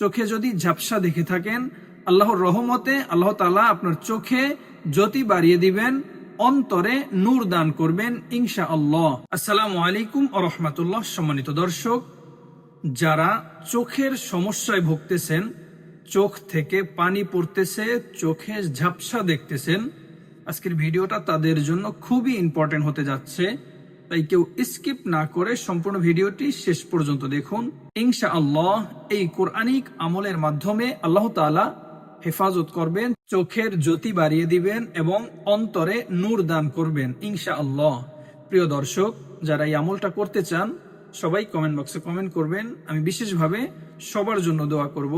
চোখে যদি ঝাপসা দেখে থাকেন, আল্লাহর রহমতে আল্লাহ তালা আপনার চোখে জ্যোতি বাড়িয়ে দিবেন, অন্তরে নূর দান করবেন ইনশা আল্লাহ আসসালামু আলাইকুম রহমতুল্লাহ। সম্মানিত দর্শক, যারা চোখের সমস্যায় ভুগতেছেন, চোখ থেকে পানি পড়তেছে, চোখে ঝাপসা দেখতেছেন, আজকের ভিডিওটা তাদের জন্য খুবই ইম্পর্টেন্ট হতে যাচ্ছে। তাই কেউ স্কিপ না করে সম্পূর্ণ ভিডিওটি শেষ পর্যন্ত দেখুন। ইনশা আল্লাহ এই কোরআনিক আমলের মাধ্যমে আল্লাহ তাআলা হেফাজত করবেন, চোখের জ্যোতি বাড়িয়ে দিবেন এবং অন্তরে নূর দান করবেন ইনশা আল্লাহ প্রিয় দর্শক, যারা এই আমলটা করতে চান, সবাই কমেন্ট বক্সে কমেন্ট করবেন। আমি বিশেষভাবে সবার জন্য দোয়া করব,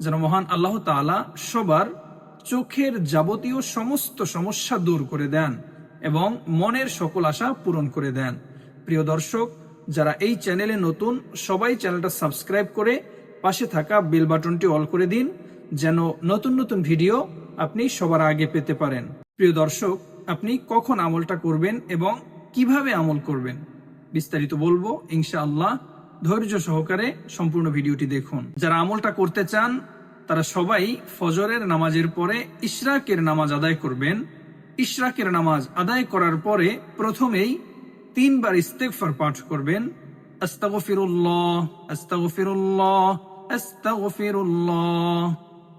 যেন মহান আল্লাহ তাআলা সবার চোখের যাবতীয় সমস্ত সমস্যা দূর করে দেন। এবং মনের সকল আশা পূরণ করে দেন। প্রিয় দর্শক, যারা এই চ্যানেলে নতুন, সবাই চ্যানেলটা সাবস্ক্রাইব করে পাশে থাকা বেল বাটনটি অল করে দিন, যেন নতুন নতুন ভিডিও আপনি সবার আগে পেতে পারেন। প্রিয় দর্শক, আপনি কখন আমলটা করবেন এবং কীভাবে আমল করবেন? বিস্তারিত বলব, ইনশাআল্লাহ। ধৈর্য সহকারে সম্পূর্ণ ভিডিওটি দেখুন। যারা আমলটা করতে চান, তারা সবাই ফজরের নামাজের পরে ইশরাকের নামাজ আদায় করবেন। ইশরাকের নামাজ আদায় করার পরে প্রথমেই তিনবার ইস্তেগফার পাঠ করবেন।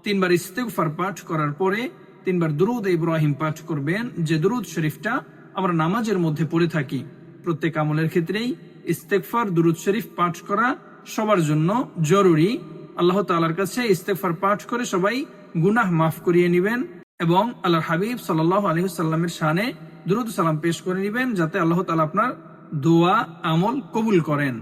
তিনবার ইস্তেগফার পাঠ করার পরে তিনবার দুরুদ ইব্রাহিম পাঠ করবেন, যে দুরুদ শরীফটা আমরা নামাজের মধ্যে পড়ে থাকি। প্রত্যেক আমলের ক্ষেত্রেই ইস্তেগফার, দুরুদ শরীফ পাঠ করা সবার জন্য জরুরি। আল্লাহ তাআলার কাছে ইস্তেগফার পাঠ করে সবাই গুনাহ মাফ করিয়ে নেবেন। এবং আল্লাহর হাবিব সাল্লাহ আলহিসাল্লামের শানে দুরুদ সালাম পেশ করে নেবেন যাতে আল্লাহ তাআলা আপনার দোয়া আমল কবুল করেন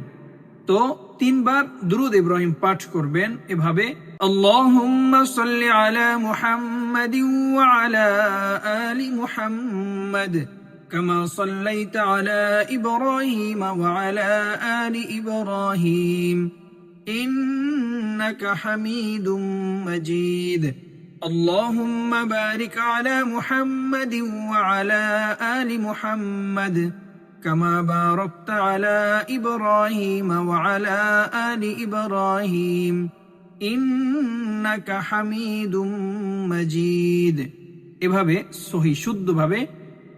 তো তিনবার দুরুদ ইব্রাহিম পাঠ করবেন এভাবে আল্লাহুম্মা সাল্লি আলা মুহাম্মাদিন ওয়া আলা আলি মুহাম্মাদ كما صليت على إبراهيم وعلى آل إبراهيم إنك حميد مجيد اللهم بارك على محمد وعلى آل محمد كما باركت على إبراهيم وعلى آل إبراهيم إنك حميد مجيد এভাবে সহি শুদ্ধভাবে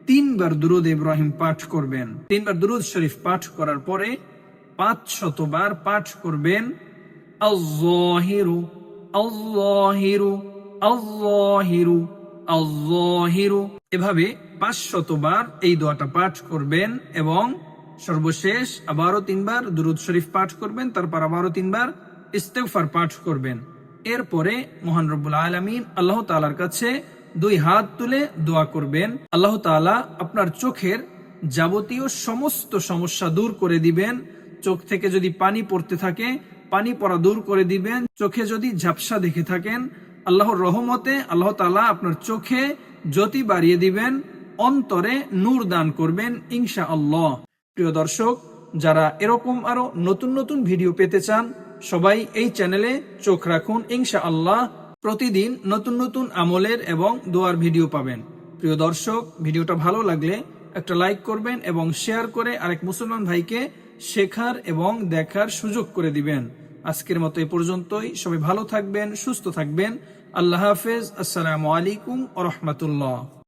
তিনবার দুরুদ ইব্রাহিম পাঠ করবেন তিনবার দুরুদ শরীফ পাঠ করার পরে পাঁচ শতবার পাঠ করবেন আল্লাহিরু আল্লাহিরু আল্লাহিরু আল্লাহিরু এভাবে এই দোয়াটা পাঠ করবেন এবং সর্বশেষ আবারও তিনবার দুরুদ শরীফ পাঠ করবেন, তারপর আবারও তিনবার ইস্তেফার পাঠ করবেন। এরপরে মহান রব্বুল আলমিন আল্লাহ তালার কাছে দুই হাত তুলে দোয়া করবেন। আল্লাহ তাআলা আপনার চোখের যাবতীয় সমস্ত সমস্যা দূর করে দিবেন। চোখ থেকে যদি পানি পড়তে থাকে, পানি পড়া দূর করে দিবেন। চোখে যদি ঝাপসা দেখে থাকেন আল্লাহর রহমতে আল্লাহ তালা আপনার চোখে জ্যোতি বাড়িয়ে দিবেন, অন্তরে নূর দান করবেন ইনশা আল্লাহ প্রিয় দর্শক, যারা এরকম আরও নতুন নতুন ভিডিও পেতে চান, সবাই এই চ্যানেলে চোখ রাখুন ইনশা আল্লাহ প্রতিদিন নতুন নতুন আমলের এবং দোয়ার ভিডিও পাবেন। প্রিয় দর্শক, ভিডিওটা ভালো লাগলে একটা লাইক করবেন এবং শেয়ার করে আরেক মুসলমান ভাইকে শেখার এবং দেখার সুযোগ করে দিবেন। আজকের মতো এ পর্যন্তই। সবাই ভালো থাকবেন, সুস্থ থাকবেন। আল্লাহ হাফেজ আসসালামু আলাইকুম ও রহমতুল্লাহ